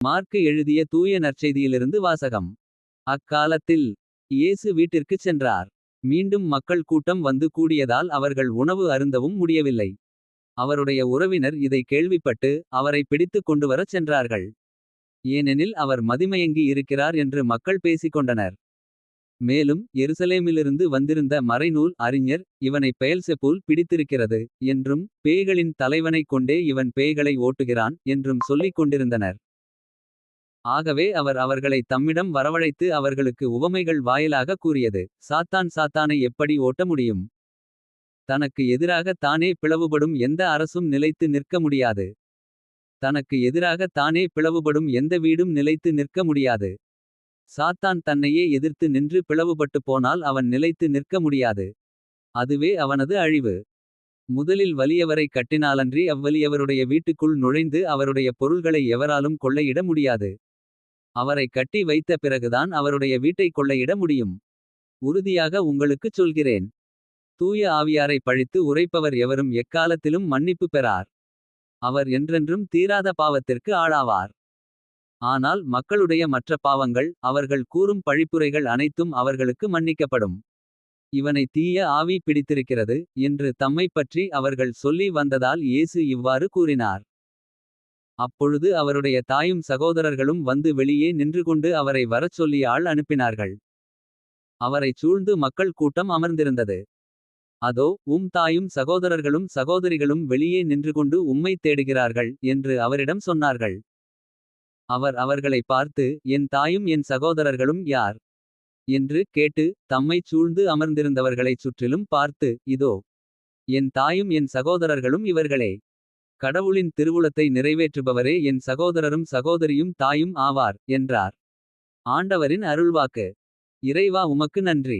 Mark எழுதிய தூய நற்செய்தியிலிருந்து வாசகம். அக்காலத்தில் இயேசு வீட்டிற்குச் சென்றார். மீண்டும் மக்கள் கூட்டம் வந்து கூடியதால் அவர்கள் உணவு அருந்தவும் முடியவில்லை. அவருடைய உறவினர் இதை கேள்விப்பட்டு. அவரை பிடித்துக் கொண்டுவரச் சென்றார்கள். ஏனெனில் அவர் மதிமயங்கி இருக்கிறார் என்று மக்கள் பேசிக்கொண்டனர். மேலும் எருசலேமிலிருந்து வந்திருந்த மறைநூல் அறிஞர். இவனை பெயல்செபூல் பிடித்திருக்கிறது என்றும். பேய்களின் தலைவனைக் கொண்டே இவன் பேய்களை ஓட்டுகிறான். என்றும் சொல்லிக் கொண்டிருந்தனர். ஆகவே அவர் அவர்களைத் தம்மிடம் வரவழைத்து. அவர்களுக்கு உவமைகள் வாயிலாகக் கூறியது. சாத்தான் சாத்தானை எப்படி ஓட்ட முடியும். தனக்கு எதிராகத் தானே பிளவுபடும் எந்த அரசும் நிலைத்து நிற்க முடியாது. தனக்கு எதிராகத் தானே பிளவுபடும் எந்த வீடும் நிலைத்து நிற்க முடியாது. சாத்தான் தன்னையே எதிர்த்து நின்று பிளவுபட்டுப் போனால் அவன் நிலைத்து நிற்க முடியாது. அதுவே அவனது அழிவு. முதலில் வலியவரைக் கட்டினாலன்றி அவ்வலியவருடைய வீட்டுக்குள் நுழைந்து. அவருடைய பொருள்களை எவராலும் கொள்ளையிட முடியாது. அவரைக் கட்டி வைத்த பிறகுதான் அவருடைய வீட்டைக் கொள்ளையிட முடியும். உறுதியாக உங்களுக்குச் சொல்கிறேன். தூய ஆவியாரைப் பழித்து உரைப்பவர் எவரும் எக்காலத்திலும் மன்னிப்பு பெறார். அவர் என்றென்றும் தீராத பாவத்திற்கு ஆளாவார். ஆனால் மக்களுடைய மற்ற பாவங்கள். அவர்கள் கூறும் பழிப்புரைகள் அனைத்தும் அவர்களுக்கு மன்னிக்கப்படும். இவனை தீய ஆவி பிடித்திருக்கிறது. என்று தம்மைப்பற்றி அவர்கள் சொல்லி வந்ததால் இயேசு இவ்வாறு கூறினார். அப்பொழுது அவருடைய தாயும் சகோதரர்களும் வந்து வெளியே நின்று கொண்டு அவரை வரச் சொல்லி ஆள் அனுப்பினார்கள். அவரைச் சூழ்ந்து மக்கள் கூட்டம் அமர்ந்திருந்தது. அதோ உம் தாயும் சகோதரர்களும் சகோதரிகளும் வெளியே நின்று கொண்டு உம்மைத் தேடுகிறார்கள். என்று அவரிடம் சொன்னார்கள். அவர் அவர்களைப் பார்த்து என் தாயும் என் சகோதரர்களும் யார். என்று கேட்டு தம்மைச் சூழ்ந்து அமர்ந்திருந்தவர்களைச் சுற்றிலும் பார்த்து இதோ. என் தாயும் என் சகோதரர்களும் இவர்களே. கடவுளின் திருவுளத்தை நிறைவேற்றுபவரே என் சகோதரரும் சகோதரியும் தாயும் ஆவார் என்றார். ஆண்டவரின் அருள்வாக்கு. இறைவா உமக்கு நன்றி.